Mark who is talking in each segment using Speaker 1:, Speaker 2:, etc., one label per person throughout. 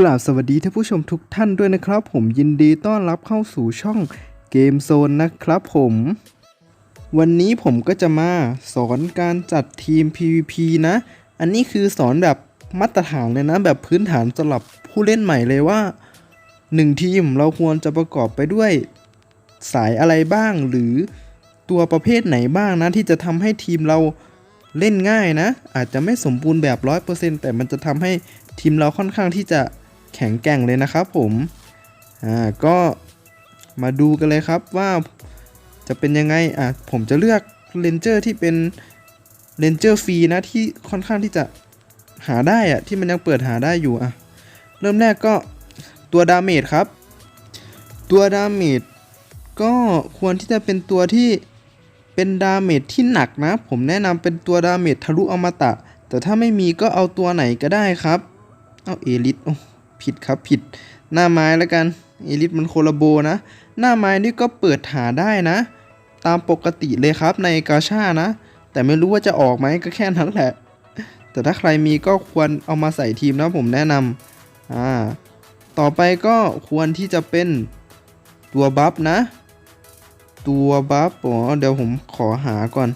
Speaker 1: กราบสวัสดีท่านผู้ชมทุกท่านด้วยนะครับ ผมยินดีต้อนรับเข้าสู่ช่องเกมโซนนะครับผม วันนี้ผมก็จะมาสอนการจัดทีม PVP นะ อันนี้คือสอนแบบมาตรฐานเลยนะ แบบพื้นฐานสำหรับผู้เล่นใหม่เลยว่า 1 ทีมเราควรจะประกอบไปด้วยสายอะไรบ้างหรือตัวประเภทไหนบ้างนะ ที่จะทำให้ทีมเราเล่นง่ายนะ อาจจะไม่สมบูรณ์แบบ 100%แต่มันจะทำให้ทีมเราค่อนข้างที่จะ แข็งแกร่งเลยนะครับผมอ่าก็มาดูกันเลยครับว่าจะเป็นยังไงอะผมจะเลือกเลนเจอร์ที่เป็นเลนเจอร์ฟรีนะที่ค่อนข้างที่จะหาได้อะที่มันยังเปิดหาได้อยู่อะเริ่มแรกก็ตัวดาเมจครับ ตัวดาเมจก็ควรที่จะเป็นตัวที่เป็นดาเมจที่หนักนะ ผมแนะนำเป็นตัวดาเมจทะลุอมตะ แต่ถ้าไม่มีก็เอาตัวไหนก็ได้ครับ เอาเอลิทโอ้ ผิดครับผิด หน้าไม้แล้วกันเอลิทมันโคลาโบนะ หน้าไม้นี่ก็เปิดหาได้นะ ตามปกติเลยครับในกาชานะ แต่ไม่รู้ว่าจะออกไหมก็แค่นั้นแหละ แต่ถ้าใครมีก็ควรเอามาใส่ทีมนะผมแนะนำอ่าต่อไปก็ควรที่จะเป็นตัวบัฟนะ ตัวบัฟอ๋อเดี๋ยวผมขอหาก่อน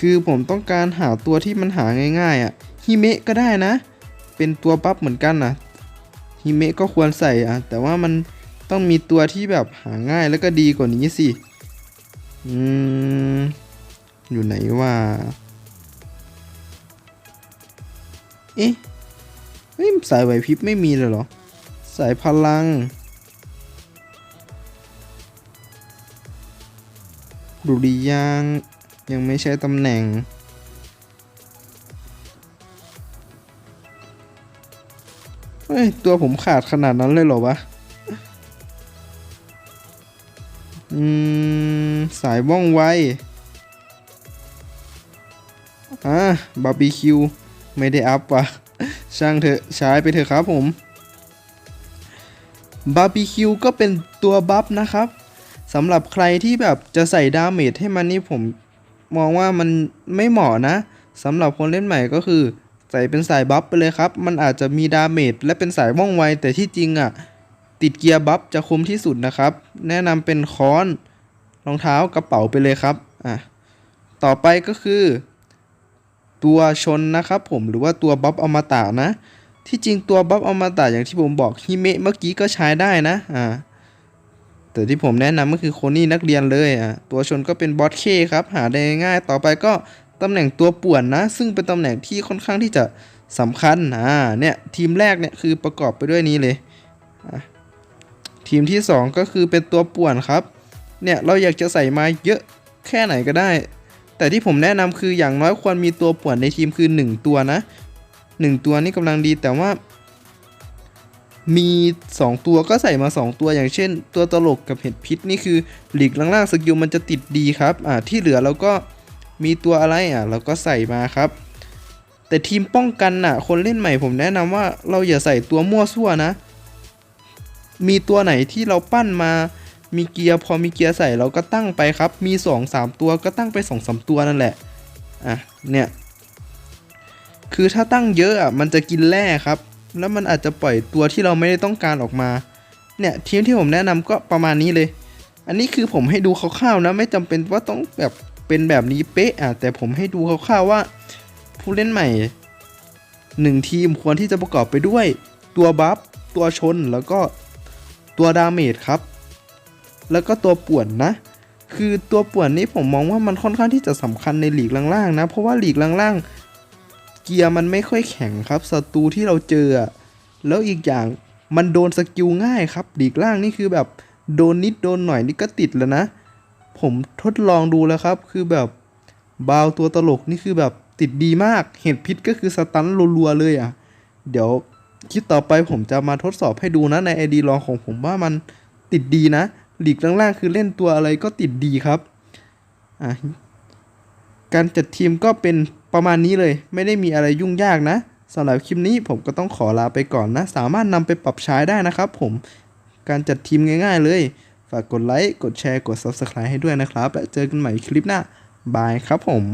Speaker 1: คือผมต้องการหาตัวที่มันหาง่ายๆอะ่ะฮิเมะก็ได้นะ เป็นตัวบัฟเหมือนกันนะ ฮิเมะก็ควรใส่อะแต่ว่ามันต้องมีตัวที่แบบหาง่ายแล้วก็ดีกว่านี้สิ อืม อยู่ไหนว่า เอ๊ะเฮ้ยสายไหวพริบไม่มีเลยเหรอ สายพลังดุริยางยังไม่ใช่ตำแหน่ง เฮ้ยตัวผมขาดขนาดนั้นเลยเหรอวะ อืม สายว่องไว อ่าบาร์บีคิว ไม่ได้อัพว่ะ ช่างเถอะใช้ไปเถอะครับผมบาร์บีคิวก็เป็นตัวบัฟนะครับสำหรับใครที่แบบจะใส่ดาเมจให้มันนี่ผมมองว่ามันไม่เหมาะนะสำหรับคนเล่นใหม่ก็คือ ใส่เป็นสายบัฟไปเลยครับ มันอาจจะมีดาเมจและเป็นสายว่องไว แต่ที่จริงอะ ติดเกียร์บัฟจะคุ้มที่สุดนะครับ แนะนำเป็นค้อนรองเท้ากระเป๋าไปเลยครับอะต่อไปก็คือ ตัวชนนะครับผมหรือว่าตัวบัฟอมตะนะ ที่จริงตัวบัฟอมตะอย่างที่ผมบอกฮิเมะเมื่อกี้ก็ใช้ได้นะอ่าแต่ที่ผมแนะนำก็คือโคนี่นักเรียนเลยอะตัวชนก็เป็นบอสเคครับ หาได้ง่าย ต่อไปก็ ตำแหน่งตัวป่วนนะ ซึ่งเป็นตำแหน่งที่ค่อนข้างที่จะสำคัญอ่าเนี่ยทีมแรกเนี่ยคือประกอบไปด้วยนี้เลยทีมที่ 2 ก็คือเป็นตัวป่วนครับ เนี่ยเราอยากจะใส่มาเยอะแค่ไหนก็ได้ แต่ที่ผมแนะนำคืออย่างน้อยควรมีตัวป่วนในทีมคือ 1 ตัวนะ 1 ตัวนี่กำลังดีแต่ว่า มี 2 ตัวก็ใส่มา 2 ตัวอย่างเช่น ตัวตลกกับเห็ดพิษนี่คือหลีกล่างๆสกิลมันจะติดดีครับอ่าที่เหลือเราก็ มีตัวอะไรอะ เราก็ใส่มาครับ แต่ทีมป้องกันน่ะ คนเล่นใหม่ผมแนะนำว่าเราอย่าใส่ตัวมั่วซั่วนะ มีตัวไหนที่เราปั้นมามีเกียร์พอมีเกียร์ใส่เราก็ตั้งไปครับ มี 2 3 ตัวก็ตั้งไป2อสตัวนั่นแหละ อะ เนี่ย คือถ้าตั้งเยอะอะมันจะกินแร่ครับ แล้วมันอาจจะปล่อยตัวที่เราไม่ได้ต้องการออกมา เนี่ยทีมที่ผมแนะนำก็ประมาณนี้เลย อันนี้คือผมให้ดูคร่าวๆนะ ไม่จำเป็นว่าต้องแบบ เป็นแบบนี้เป๊ะอะแต่ผมให้ดูคร่าวๆว่า ผู้เล่นใหม่หนึ่งทีมควรที่จะประกอบไปด้วย ตัวบัฟตัวชนแล้วก็ตัวดาเมจครับ แล้วก็ตัวป่วนนะ คือตัวป่วนนี้ผมมองว่ามันค่อนข้างที่จะสำคัญในหลีกล่างๆนะ เพราะว่าหลีกล่างๆ เกียร์มันไม่ค่อยแข็งครับศัตรูที่เราเจอ แล้วอีกอย่างมันโดนสกิลง่ายครับหลีกล่างนี่คือแบบโดนนิดโดนหน่อยนี่ก็ติดแล้วนะ ผมทดลองดูแล้วครับ คือแบบบาวตัวตลกนี่คือแบบติดดีมาก เห็ดพิษก็คือสตันรัวๆเลยอะ เดี๋ยวคลิปต่อไปผมจะมาทดสอบให้ดูนะในไอดีลองของผมว่ามันติดดีนะ หลีกล่างๆคือเล่นตัวอะไรก็ติดดีครับ อะการจัดทีมก็เป็นประมาณนี้เลย ไม่ได้มีอะไรยุ่งยากนะสำหรับคลิปนี้ผมก็ต้องขอลาไปก่อนนะ สามารถนำไปปรับใช้ได้นะครับผม การจัดทีมง่าย ๆ เลยากกดไลค์ กดแชร์ กด Subscribe ให้ด้วยนะครับ และเจอกันใหม่คลิปหน้า บายครับผม